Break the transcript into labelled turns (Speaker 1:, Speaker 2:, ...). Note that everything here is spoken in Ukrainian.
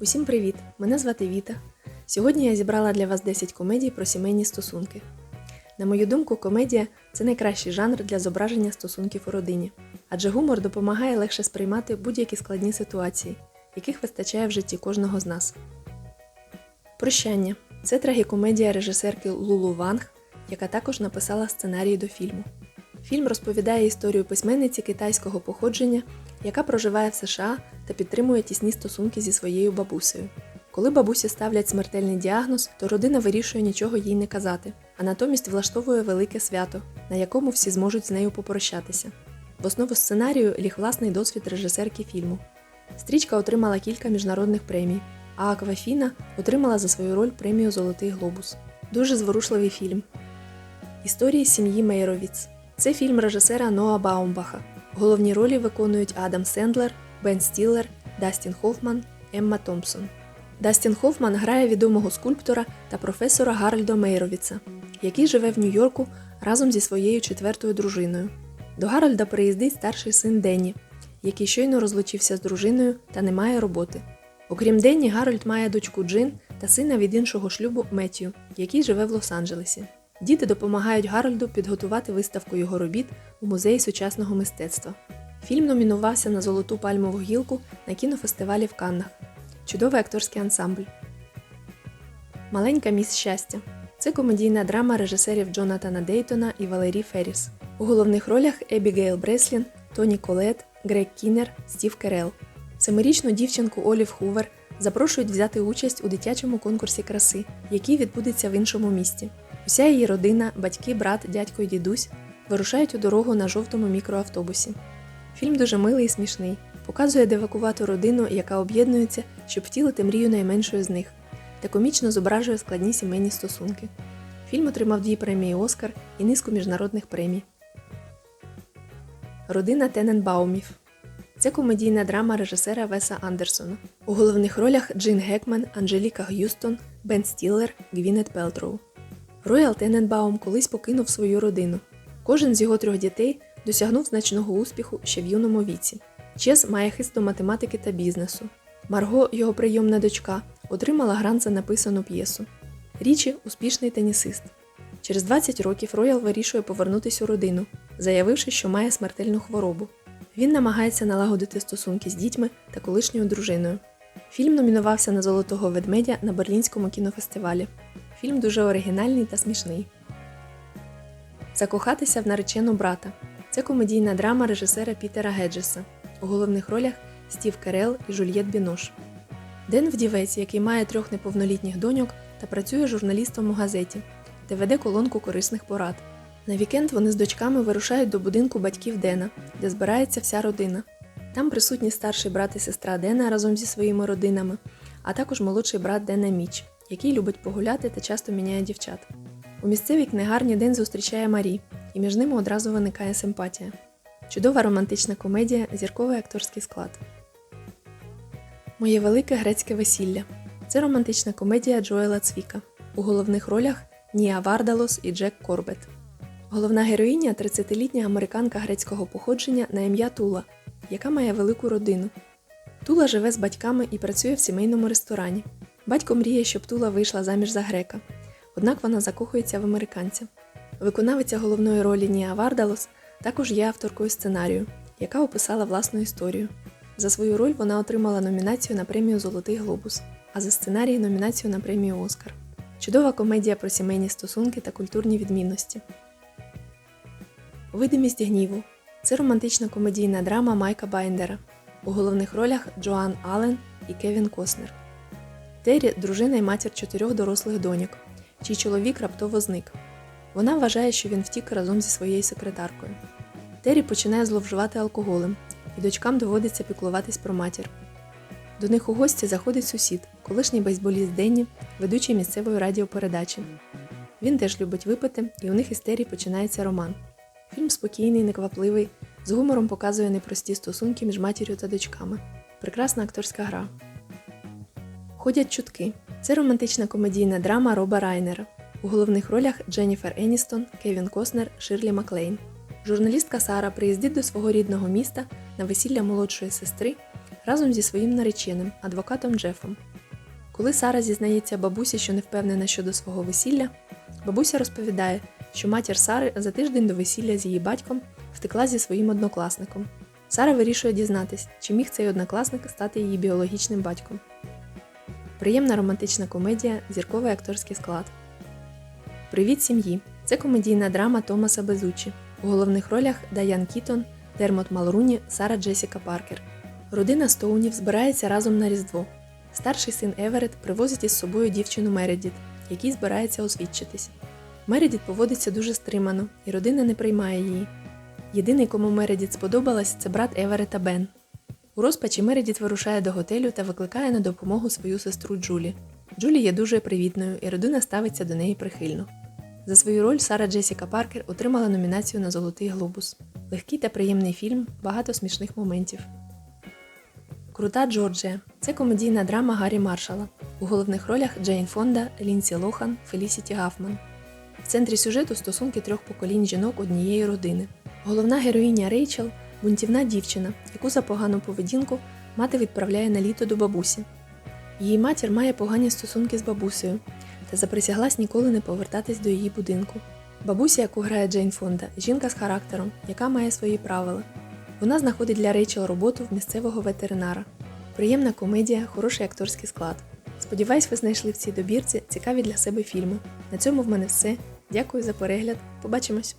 Speaker 1: Усім привіт! Мене звати Віта. Сьогодні я зібрала для вас 10 комедій про сімейні стосунки. На мою думку, комедія це найкращий жанр для зображення стосунків у родині, адже гумор допомагає легше сприймати будь-які складні ситуації, яких вистачає в житті кожного з нас. Прощання це трагікомедія режисерки Лулу Ванг, яка також написала сценарій до фільму. Фільм розповідає історію письменниці китайського походження, яка проживає в США та підтримує тісні стосунки зі своєю бабусею. Коли бабусі ставлять смертельний діагноз, то родина вирішує нічого їй не казати, а натомість влаштовує велике свято, на якому всі зможуть з нею попрощатися. В основу сценарію ліг власний досвід режисерки фільму. Стрічка отримала кілька міжнародних премій, а Аквафіна отримала за свою роль премію Золотий глобус. Дуже зворушливий фільм. Історії сім'ї Мейровіц. Це фільм режисера Ноа Баумбаха. Головні ролі виконують Адам Сендлер, Бен Стіллер, Дастін Хофман, Емма Томпсон. Дастін Хофман грає відомого скульптора та професора Гарольда Мейровіца, який живе в Нью-Йорку разом зі своєю четвертою дружиною. До Гарольда приїздить старший син Денні, який щойно розлучився з дружиною та не має роботи. Окрім Денні, Гарольд має дочку Джин та сина від іншого шлюбу Меттію, який живе в Лос-Анджелесі. Діти допомагають Гарольду підготувати виставку його робіт у музеї сучасного мистецтва. Фільм номінувався на Золоту пальмову гілку на кінофестивалі в Каннах. Чудовий акторський ансамбль. Маленька міс щастя. Це комедійна драма режисерів Джонатана Дейтона і Валерій Ферріс. У головних ролях Ебігейл Бреслін, Тоні Колет, Грег Кінер, Стів Керел. Семирічну дівчинку Олів Хувер запрошують взяти участь у дитячому конкурсі краси, який відбудеться в іншому місті. Уся її родина, батьки, брат, дядько і дідусь вирушають у дорогу на жовтому мікроавтобусі. Фільм дуже милий і смішний, показує дивакувату родину, яка об'єднується, щоб втілити мрію найменшої з них, та комічно зображує складні сімейні стосунки. Фільм отримав дві премії Оскар і низку міжнародних премій. Родина Тененбаумів. Це комедійна драма режисера Веса Андерсона. У головних ролях Джин Гекман, Анжеліка Г'юстон, Бен Стіллер, Гвінет Пелтроу. Роял Тененбаум колись покинув свою родину. Кожен з його трьох дітей досягнув значного успіху ще в юному віці. Чес має хист до математики та бізнесу. Марго, його прийомна дочка, отримала грант за написану п'єсу. Річі успішний тенісист. Через 20 років Роял вирішує повернутися у родину, заявивши, що має смертельну хворобу. Він намагається налагодити стосунки з дітьми та колишньою дружиною. Фільм номінувався на Золотого ведмедя на Берлінському кінофестивалі. Фільм дуже оригінальний та смішний. Закохатися в наречену брата. Це комедійна драма режисера Пітера Геджеса. У головних ролях Стів Керел і Жульєт Бінош. Ден вдівець, який має трьох неповнолітніх доньок та працює журналістом у газеті, де веде колонку корисних порад. На вікенд вони з дочками вирушають до будинку батьків Дена, де збирається вся родина. Там присутні старший брат і сестра Дена разом зі своїми родинами, а також молодший брат Дена Міч, який любить погуляти та часто міняє дівчат. У місцевій книгарні Ден зустрічає Марі, і між ними одразу виникає симпатія. Чудова романтична комедія, зірковий акторський склад. Моє велике грецьке весілля. Це романтична комедія Джоела Цвіка. У головних ролях Ніа Вардалос і Джек Корбет. Головна героїня 30-літня американка грецького походження на ім'я Тула, яка має велику родину. Тула живе з батьками і працює в сімейному ресторані. Батько мріє, щоб Тула вийшла заміж за грека, однак вона закохується в американця. Виконавиця головної ролі Ніа Вардалос також є авторкою сценарію, яка описала власну історію. За свою роль вона отримала номінацію на премію Золотий глобус, а за сценарій номінацію на премію Оскар. Чудова комедія про сімейні стосунки та культурні відмінності. Видимість гніву це романтична комедійна драма Майка Байндера. У головних ролях Джоан Аллен і Кевін Коснер. Террі дружина і матір чотирьох дорослих доньок, чий чоловік раптово зник. Вона вважає, що він втік разом зі своєю секретаркою. Террі починає зловживати алкоголем, і дочкам доводиться піклуватись про матір. До них у гості заходить сусід, колишній бейсболіст Денні, ведучий місцевої радіопередачі. Він теж любить випити, і у них із Террі починається роман. Фільм спокійний, неквапливий, з гумором показує непрості стосунки між матір'ю та дочками. Прекрасна акторська гра. Ходять чутки. Це романтична комедійна драма Роба Райнера. У головних ролях Дженніфер Еністон, Кевін Коснер, Ширлі Маклейн. Журналістка Сара приїздить до свого рідного міста на весілля молодшої сестри разом зі своїм нареченим, адвокатом Джефом. Коли Сара зізнається бабусі, що не впевнена щодо свого весілля, бабуся розповідає, що матір Сари за тиждень до весілля з її батьком втекла зі своїм однокласником. Сара вирішує дізнатись, чи міг цей однокласник стати її біологічним батьком. Приємна романтична комедія, зірковий акторський склад. Привіт сім'ї! Це комедійна драма Томаса Безучі. У головних ролях Даян Кітон, Дермот Малруні, Сара Джесіка Паркер. Родина Стоунів збирається разом на Різдво. Старший син Еверет привозить із собою дівчину Мередіт, який збирається освідчитись. Мередіт поводиться дуже стримано, і родина не приймає її. Єдиний, кому Мередіт сподобалась, це брат Еверета Бен. У розпачі Мередіт вирушає до готелю та викликає на допомогу свою сестру Джулі. Джулі є дуже привітною, і родина ставиться до неї прихильно. За свою роль Сара Джесіка Паркер отримала номінацію на Золотий глобус. Легкий та приємний фільм, багато смішних моментів. Крута Джорджія це комедійна драма Гаррі Маршала. У головних ролях Джейн Фонда, Лінсі Лохан, Фелісіті Гафман. В центрі сюжету стосунки трьох поколінь жінок однієї родини. Головна героїня Рейчел бунтівна дівчина, яку за погану поведінку мати відправляє на літо до бабусі. Її матір має погані стосунки з бабусею та заприсяглась ніколи не повертатись до її будинку. Бабуся, яку грає Джейн Фонда, жінка з характером, яка має свої правила. Вона знаходить для Рейчел роботу в місцевого ветеринара. Приємна комедія, хороший акторський склад. Сподіваюсь, ви знайшли в цій добірці цікаві для себе фільми. На цьому в мене все. Дякую за перегляд. Побачимось!